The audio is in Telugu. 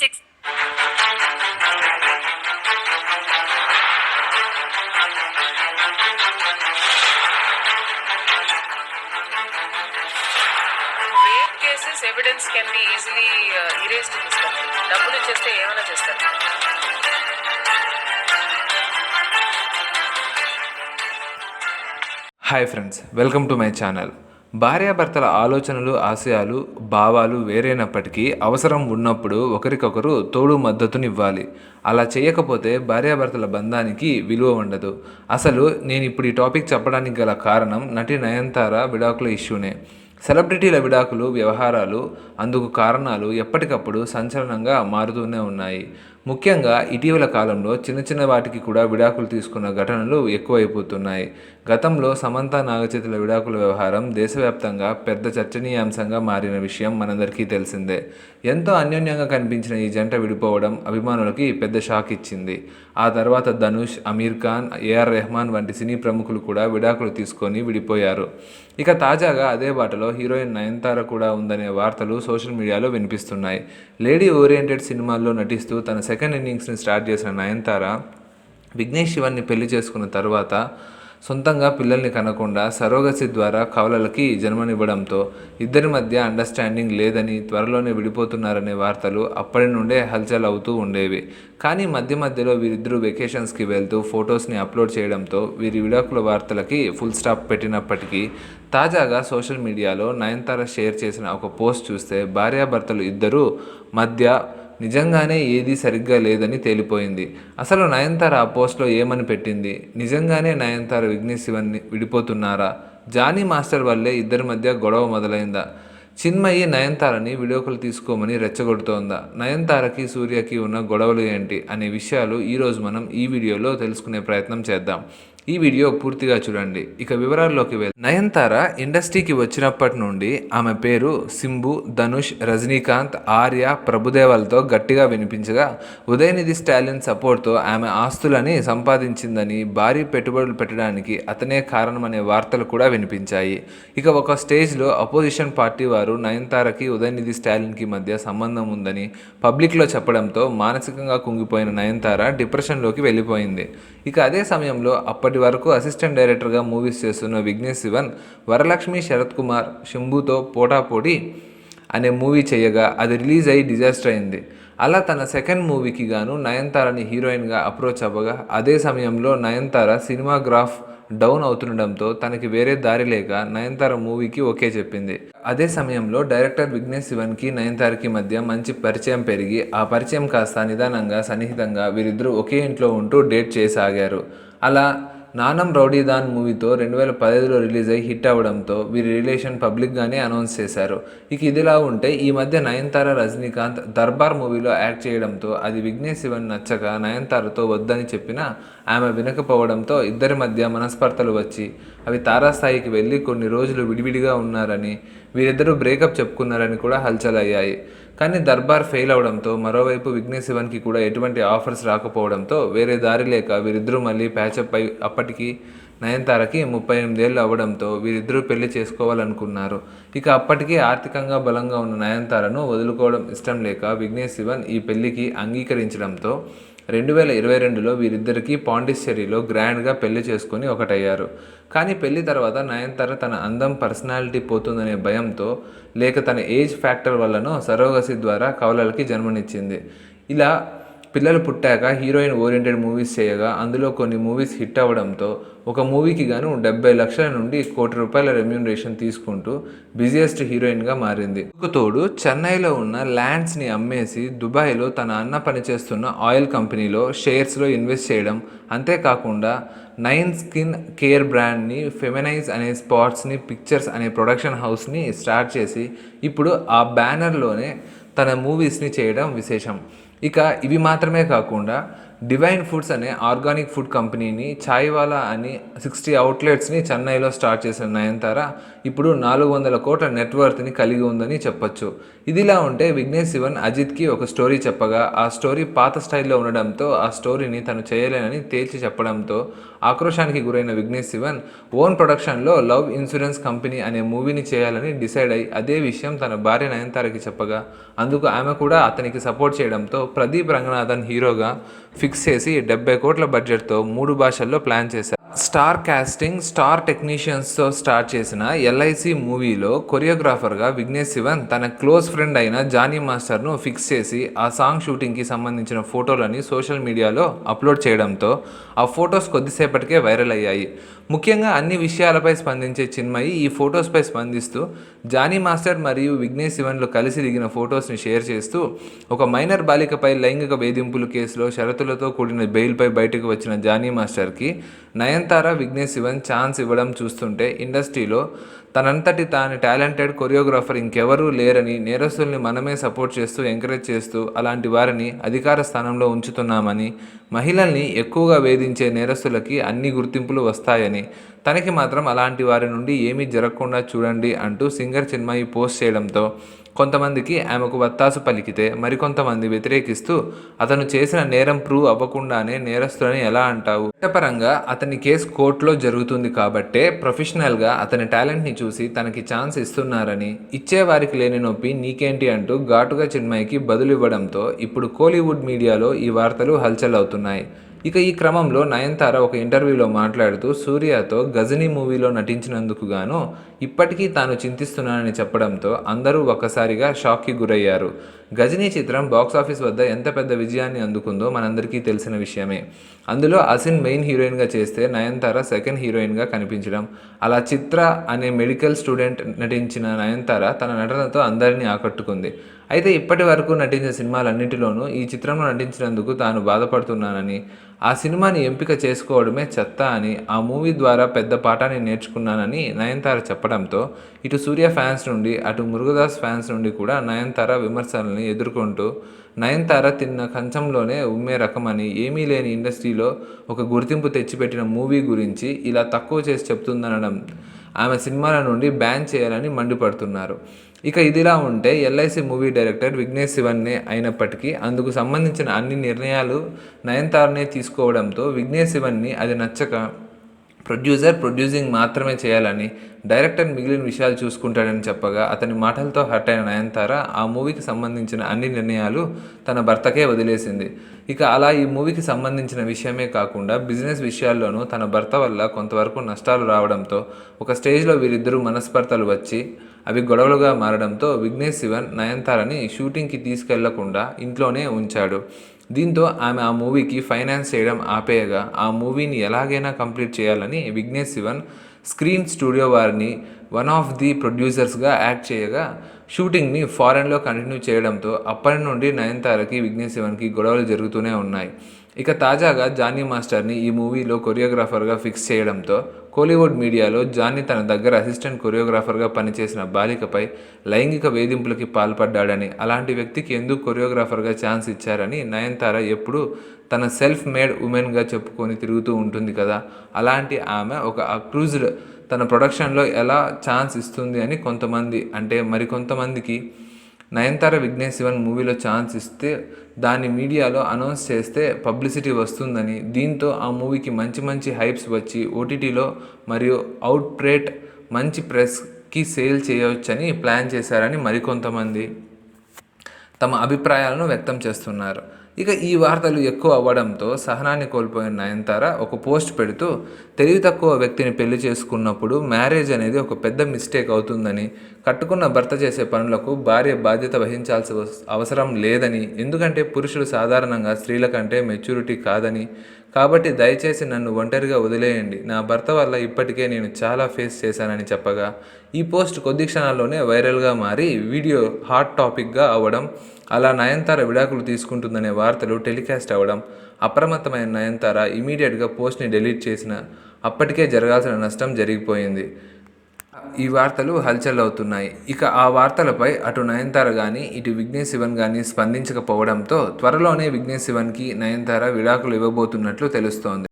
six. Cases evidence can be easily erased in this డబ్బులు చేస్తే ఏమైనా చేస్తారు? Hi friends welcome to my channel భార్యాభర్తల ఆలోచనలు ఆశయాలు భావాలు వేరైనప్పటికీ అవసరం ఉన్నప్పుడు ఒకరికొకరు తోడు మద్దతునివ్వాలి. అలా చేయకపోతే భార్యాభర్తల బంధానికి విలువ ఉండదు. అసలు నేను ఇప్పుడు ఈ టాపిక్ చెప్పడానికి గల కారణం నటి నయనతార విడాకుల ఇష్యూనే. సెలబ్రిటీల విడాకులు వ్యవహారాలు అందుకు కారణాలు ఎప్పటికప్పుడు సంచలనంగా మారుతూనే ఉన్నాయి. ముఖ్యంగా ఇటీవల కాలంలో చిన్న చిన్న వాటికి కూడా విడాకులు తీసుకున్న ఘటనలు ఎక్కువైపోతున్నాయి. గతంలో సమంత నాగచేతుల విడాకుల వ్యవహారం దేశవ్యాప్తంగా పెద్ద చర్చనీయాంశంగా మారిన విషయం మనందరికీ తెలిసిందే. ఎంతో అన్యోన్యంగా కనిపించిన ఈ జంట విడిపోవడం అభిమానులకి పెద్ద షాక్ ఇచ్చింది. ఆ తర్వాత ధనుష్ అమీర్ ఖాన్ ఏఆర్ రెహమాన్ వంటి సినీ ప్రముఖులు కూడా విడాకులు తీసుకొని విడిపోయారు. ఇక తాజాగా అదే బాటలో హీరోయిన్ నయనతార కూడా ఉందనే వార్తలు సోషల్ మీడియాలో వినిపిస్తున్నాయి. లేడీ ఓరియంటెడ్ సినిమాల్లో నటిస్తూ తన సెకండ్ ఇన్నింగ్స్ని స్టార్ట్ చేసిన నయనతార విఘ్నేష్ శివన్ని పెళ్ళి చేసుకున్న తర్వాత సొంతంగా పిల్లల్ని కనకుండా సరోగసి ద్వారా కవలలకి జన్మనివ్వడంతో ఇద్దరి మధ్య అండర్స్టాండింగ్ లేదని త్వరలోనే విడిపోతున్నారనే వార్తలు అప్పటి నుండే హల్చల్ అవుతూ ఉండేవి. కానీ మధ్య మధ్యలో వీరిద్దరూ వెకేషన్స్కి వెళ్తూ ఫొటోస్ని అప్లోడ్ చేయడంతో వీరి విడాకుల వార్తలకి ఫుల్ స్టాప్ పెట్టినప్పటికీ తాజాగా సోషల్ మీడియాలో నయనతార షేర్ చేసిన ఒక పోస్ట్ చూస్తే భార్యాభర్తలు ఇద్దరూ మధ్య నిజంగానే ఏదీ సరిగ్గా లేదని తేలిపోయింది. అసలు నయనతార ఆ పోస్ట్లో ఏమని పెట్టింది? నిజంగానే నయనతార విఘ్నేష్ శివన్ విడిపోతున్నారా? జానీ మాస్టర్ వల్లే ఇద్దరి మధ్య గొడవ మొదలైందా? చిన్మయి నయనతారని విడాకులు తీసుకోమని రెచ్చగొడుతోందా? నయనతారకి సూర్యకి ఉన్న గొడవలు ఏంటి? అనే విషయాలు ఈరోజు మనం ఈ వీడియోలో తెలుసుకునే ప్రయత్నం చేద్దాం. ఈ వీడియో పూర్తిగా చూడండి. ఇక వివరాల్లోకి వెళ్ నయనతార ఇండస్ట్రీకి వచ్చినప్పటి నుండి ఆమె పేరు సింబు ధనుష్ రజనీకాంత్ ఆర్య ప్రభుదేవాలతో గట్టిగా వినిపించగా ఉదయనిధి స్టాలిన్ సపోర్ట్తో ఆమె ఆస్తులని సంపాదించిందని భారీ పెట్టుబడులు పెట్టడానికి అతనే కారణమనే వార్తలు కూడా వినిపించాయి. ఇక ఒక స్టేజ్లో అపోజిషన్ పార్టీ వారు నయనతారకి ఉదయనిధి స్టాలిన్కి మధ్య సంబంధం ఉందని పబ్లిక్లో చెప్పడంతో మానసికంగా కుంగిపోయిన నయనతార డిప్రెషన్లోకి వెళ్ళిపోయింది. ఇక అదే సమయంలో అప్పటి వరకు అసిస్టెంట్ డైరెక్టర్గా మూవీస్ చేస్తున్న విఘ్నేష్ శివన్ వరలక్ష్మి శరత్ కుమార్ శంభుతో పోటాపోటీ అనే మూవీ చేయగా అది రిలీజ్ అయ్యి డిజాస్టర్ అయింది. అలా తన సెకండ్ మూవీకి గాను నయనతారని హీరోయిన్గా అప్రోచ్ అవ్వగా అదే సమయంలో నయనతార సినిమా గ్రాఫ్ డౌన్ అవుతుండడంతో తనకి వేరే దారి లేక నయనతార మూవీకి ఓకే చెప్పింది. అదే సమయంలో డైరెక్టర్ విఘ్నేష్ శివన్కి నయనతారకి మధ్య మంచి పరిచయం పెరిగి ఆ పరిచయం కాస్త నిదానంగా సన్నిహితంగా వీరిద్దరూ ఒకే ఇంట్లో ఉంటూ డేట్ చేయసాగారు. అలా నానం రౌడీదాన్ మూవీతో రెండు వేల పదహైదులో రిలీజ్ అయ్యి హిట్ అవ్వడంతో వీరి రిలేషన్ పబ్లిక్గానే అనౌన్స్ చేశారు. ఇక ఇదిలా ఉంటే ఈ మధ్య నయనతార రజనీకాంత్ దర్బార్ మూవీలో యాక్ట్ చేయడంతో అది విఘ్నేష్ శివన్ నచ్చక నయనతారతో వద్దని చెప్పినా ఆమె వినకపోవడంతో ఇద్దరి మధ్య మనస్పర్ధలు వచ్చి అవి తారాస్థాయికి వెళ్ళి కొన్ని రోజులు విడివిడిగా ఉన్నారని వీరిద్దరూ బ్రేకప్ చెప్పుకున్నారని కూడా హల్చల్ అయ్యాయి. కానీ దర్బార్ ఫెయిల్ అవడంతో మరోవైపు విఘ్నేష్ శివన్కి కూడా ఎటువంటి ఆఫర్స్ రాకపోవడంతో వేరే దారి లేక వీరిద్దరూ మళ్ళీ ప్యాచప్ అయి అప్పటికి నయనతారకి ముప్పై ఎనిమిదేళ్ళు అవ్వడంతో వీరిద్దరూ పెళ్ళి చేసుకోవాలనుకున్నారు. ఇక అప్పటికే ఆర్థికంగా బలంగా ఉన్న నయనతారను వదులుకోవడం ఇష్టం లేక విఘ్నేష్ శివన్ ఈ పెళ్ళికి అంగీకరించడంతో రెండు వేల ఇరవై రెండులో వీరిద్దరికీ పాండిచ్చేరిలో గ్రాండ్గా పెళ్ళి చేసుకొని ఒకటయ్యారు. కానీ పెళ్ళి తర్వాత నయనతార తన అందం పర్సనాలిటీ పోతుందనే భయంతో లేక తన ఏజ్ ఫ్యాక్టర్ వల్లనో సరోగసి ద్వారా కవలలకి జన్మనిచ్చింది. ఇలా పిల్లలు పుట్టాక హీరోయిన్ ఓరియంటెడ్ మూవీస్ చేయగా అందులో కొన్ని మూవీస్ హిట్ అవ్వడంతో ఒక మూవీకి గాను డెబ్బై లక్షల నుండి కోటి రూపాయల రెమ్యూనరేషన్ తీసుకుంటూ బిజియెస్ట్ హీరోయిన్గా మారింది. ఇందుకు తోడు చెన్నైలో ఉన్న ల్యాండ్స్ని అమ్మేసి దుబాయ్లో తన అన్న పనిచేస్తున్న ఆయిల్ కంపెనీలో షేర్స్లో ఇన్వెస్ట్ చేయడం అంతేకాకుండా నైన్ స్కిన్ కేర్ బ్రాండ్ని ఫెమినైజ్ అనే స్పాట్స్ని పిక్చర్స్ అనే ప్రొడక్షన్ హౌస్ని స్టార్ట్ చేసి ఇప్పుడు ఆ బ్యానర్లోనే తన మూవీస్ని చేయడం విశేషం. ఇక ఇవి మాత్రమే కాకుండా డివైన్ ఫుడ్స్ అనే ఆర్గానిక్ ఫుడ్ కంపెనీని ఛాయ్వాలా అని సిక్స్టీ అవుట్లెట్స్ని చెన్నైలో స్టార్ట్ చేసిన నయనతార ఇప్పుడు నాలుగు వందల కోట్ల నెట్వర్త్ని కలిగి ఉందని చెప్పొచ్చు. ఇదిలా ఉంటే విఘ్నేష్ శివన్ అజిత్కి ఒక స్టోరీ చెప్పగా ఆ స్టోరీ పాత స్టైల్లో ఉండడంతో ఆ స్టోరీని తను చేయలేనని తేల్చి చెప్పడంతో ఆక్రోశానికి గురైన విఘ్నేష్ శివన్ ఓన్ ప్రొడక్షన్లో లవ్ ఇన్సూరెన్స్ కంపెనీ అనే మూవీని చేయాలని డిసైడ్ అయి అదే విషయం తన భార్య నయనతారకి చెప్పగా అందుకు ఆమె కూడా అతనికి సపోర్ట్ చేయడంతో ప్రదీప్ రంగనాథన్ హీరోగా ఫిక్స్ చేసి డెబ్బై కోట్ల బడ్జెట్తో మూడు భాషల్లో ప్లాన్ చేశారు. స్టార్ కాస్టింగ్ స్టార్ టెక్నీషియన్స్తో స్టార్ట్ చేసిన ఎల్ఐసి మూవీలో కొరియోగ్రాఫర్గా విఘ్నేష్ శివన్ తన క్లోజ్ ఫ్రెండ్ అయిన జానీ మాస్టర్ను ఫిక్స్ చేసి ఆ సాంగ్ షూటింగ్కి సంబంధించిన ఫోటోలని సోషల్ మీడియాలో అప్లోడ్ చేయడంతో ఆ ఫొటోస్ కొద్దిసేపటికే వైరల్ అయ్యాయి. ముఖ్యంగా అన్ని విషయాలపై స్పందించే చిన్మయి ఈ ఫొటోస్పై స్పందిస్తూ జానీ మాస్టర్ మరియు విఘ్నేష్ శివన్లు కలిసి దిగిన ఫొటోస్ని షేర్ చేస్తూ ఒక మైనర్ బాలికపై లైంగిక వేధింపులు కేసులో షరతులతో కూడిన బెయిల్పై బయటకు వచ్చిన జానీ మాస్టర్కి నయన్ నయనతార విఘ్నేష్ శివన్ ఛాన్స్ ఇవ్వడం చూస్తుంటే ఇండస్ట్రీలో తనంతటి తాను టాలెంటెడ్ కొరియోగ్రాఫర్ ఇంకెవరూ లేరని నేరస్తుల్ని మనమే సపోర్ట్ చేస్తూ ఎంకరేజ్ చేస్తూ అలాంటి వారిని అధికార స్థానంలో ఉంచుతున్నామని మహిళల్ని ఎక్కువగా వేధించే నేరస్తులకి అన్ని గుర్తింపులు వస్తాయని తనకి మాత్రం అలాంటి వారి నుండి ఏమీ జరగకుండా చూడండి అంటూ సింగర్ చిన్మయి పోస్ట్ చేయడంతో కొంతమందికి ఆమెకు వత్తాసు పలికితే మరికొంతమంది వ్యతిరేకిస్తూ అతను చేసిన నేరం ప్రూవ్ అవ్వకుండానే నేరస్తులని ఎలా అంటావు? చట్టపరంగా అతని కేసు కోర్టులో జరుగుతుంది కాబట్టే ప్రొఫెషనల్గా అతని టాలెంట్ని చూసి తనకి ఛాన్స్ ఇస్తున్నారని ఇచ్చేవారికి లేని నొప్పి నీకేంటి అంటూ ఘాటుగా చిన్మయికి బదులు ఇవ్వడంతో ఇప్పుడు కోలీవుడ్ మీడియాలో ఈ వార్తలు హల్చల్ అవుతున్నాయి. ఇక ఈ క్రమంలో నయనతార ఒక ఇంటర్వ్యూలో మాట్లాడుతూ సూర్యతో గజనీ మూవీలో నటించినందుకు గాను ఇప్పటికీ తాను చింతిస్తున్నానని చెప్పడంతో అందరూ ఒక్కసారిగా షాక్కి గురయ్యారు. గజనీ చిత్రం బాక్సాఫీస్ వద్ద ఎంత పెద్ద విజయాన్ని అందుకుందో మనందరికీ తెలిసిన విషయమే. అందులో అసిన్ మెయిన్ హీరోయిన్గా చేస్తే నయనతార సెకండ్ హీరోయిన్గా కనిపించడం. అలా చిత్ర అనే మెడికల్ స్టూడెంట్ నటించిన నయనతార తన నటనతో అందరినీ ఆకట్టుకుంది. అయితే ఇప్పటి వరకు నటించిన సినిమాలన్నింటిలోనూ ఈ చిత్రంలో నటించినందుకు తాను బాధపడుతున్నానని ఆ సినిమాని ఎంపిక చేసుకోవడమే చెత్త అని ఆ మూవీ ద్వారా పెద్ద పాఠాన్ని నేర్చుకున్నానని నయనతార చెప్పడంతో ఇటు సూర్య ఫ్యాన్స్ నుండి అటు మురుగదాస్ ఫ్యాన్స్ నుండి కూడా నయనతార విమర్శలని ఎదుర్కొంటూ నయనతార తిన్న కంచంలోనే ఉమ్మే రకమని ఏమీ లేని ఇండస్ట్రీలో ఒక గుర్తింపు తెచ్చిపెట్టిన మూవీ గురించి ఇలా తక్కువ చేసి చెప్తుందనడం ఆమె సినిమాల నుండి బ్యాన్ చేయాలని మండిపడుతున్నారు. ఇక ఇదిలా ఉంటే ఎల్ఐసి మూవీ డైరెక్టర్ విఘ్నేష్ శివన్నే అయినప్పటికీ అందుకు సంబంధించిన అన్ని నిర్ణయాలు నయనతారనే తీసుకోవడంతో విఘ్నేష్ శివన్ని అది నచ్చక ప్రొడ్యూసర్ ప్రొడ్యూసింగ్ మాత్రమే చేయాలని డైరెక్టర్ మిగిలిన విషయాలు చూసుకుంటాడని చెప్పగా అతని మాటలతో హర్ట్ అయిన నయనతార ఆ మూవీకి సంబంధించిన అన్ని నిర్ణయాలు తన భర్తకే వదిలేసింది. ఇక అలా ఈ మూవీకి సంబంధించిన విషయమే కాకుండా బిజినెస్ విషయాల్లోనూ తన భర్త వల్ల కొంతవరకు నష్టాలు రావడంతో ఒక స్టేజ్లో వీరిద్దరూ మనస్పర్ధలు వచ్చి అవి గొడవలుగా మారడంతో విఘ్నేష్ శివన్ నయనతారని షూటింగ్కి తీసుకెళ్ళకుండా ఇంట్లోనే ఉంచాడు. దీంతో ఆమె ఆ మూవీకి ఫైనాన్స్ చేయడం ఆపేయగా ఆ మూవీని ఎలాగైనా కంప్లీట్ చేయాలని విఘ్నేష్ శివన్ స్క్రీన్ స్టూడియో వారిని వన్ ఆఫ్ ది ప్రొడ్యూసర్స్గా యాక్ట్ చేయగా షూటింగ్ని ఫారెన్లో కంటిన్యూ చేయడంతో అప్పటి నుండి నయనతారకి విఘ్నేష్ శివన్కి గొడవలు జరుగుతూనే ఉన్నాయి. ఇక తాజాగా జానీ మాస్టర్ని ఈ మూవీలో కొరియోగ్రాఫర్గా ఫిక్స్ చేయడంతో కోలీవుడ్ మీడియాలో జానీ తన దగ్గర అసిస్టెంట్ కొరియోగ్రాఫర్గా పనిచేసిన బాలికపై లైంగిక వేధింపులకి పాల్పడ్డాడని అలాంటి వ్యక్తికి ఎందుకు కొరియోగ్రాఫర్గా ఛాన్స్ ఇచ్చారని నయనతార ఎప్పుడూ తన సెల్ఫ్ మేడ్ ఉమెన్గా చెప్పుకొని తిరుగుతూ ఉంటుంది కదా. అలాంటి ఆమె ఒక అక్రూజ్డ్ తన ప్రొడక్షన్లో ఎలా ఛాన్స్ ఇస్తుంది అని కొంతమంది అంటే మరికొంతమందికి నయనతార విఘ్నేష్ శివన్ మూవీలో ఛాన్స్ ఇస్తే దాన్ని మీడియాలో అనౌన్స్ చేస్తే పబ్లిసిటీ వస్తుందని. దీంతో ఆ మూవీకి మంచి మంచి హైప్స్ వచ్చి ఓటీటీలో మరియు అవుట్ రేట్ మంచి ప్రెస్కి సేల్ చేయవచ్చని ప్లాన్ చేశారని మరికొంతమంది తమ అభిప్రాయాలను వ్యక్తం చేస్తున్నారు. ఇక ఈ వార్తలు ఎక్కువ అవ్వడంతో సహనాన్ని కోల్పోయిన నయనతార ఒక పోస్ట్ పెడుతూ తెలివి తక్కువ వ్యక్తిని పెళ్ళి చేసుకున్నప్పుడు మ్యారేజ్ అనేది ఒక పెద్ద మిస్టేక్ అవుతుందని కట్టుకున్న భర్త చేసే పనులకు భార్య బాధ్యత వహించాల్సి అవసరం లేదని ఎందుకంటే పురుషులు సాధారణంగా స్త్రీల కంటే మెచ్యూరిటీ కాదని. కాబట్టి దయచేసి నన్ను ఒంటరిగా వదిలేయండి. నా భర్త వల్ల ఇప్పటికే నేను చాలా ఫేస్ చేశానని చెప్పగా ఈ పోస్ట్ కొద్ది క్షణాల్లోనే వైరల్గా మారి వీడియో హాట్ టాపిక్గా అవ్వడం అలా నయనతార విడాకులు తీసుకుంటుందనే వార్తలు టెలికాస్ట్ అవ్వడం అప్రమత్తమైన నయనతార ఇమీడియట్గా పోస్ట్ని డిలీట్ చేసిన అప్పటికే జరగాల్సిన నష్టం జరిగిపోయింది. ఈ వార్తలు హల్చల్ అవుతున్నాయి ఇక ఆ వార్తలపై అటు నయనతార కానీ ఇటు విఘ్నేష్ శివన్ కానీ స్పందించకపోవడంతో త్వరలోనే విఘ్నేష్ శివన్కి నయనతార విడాకులు ఇవ్వబోతున్నట్లు తెలుస్తోంది.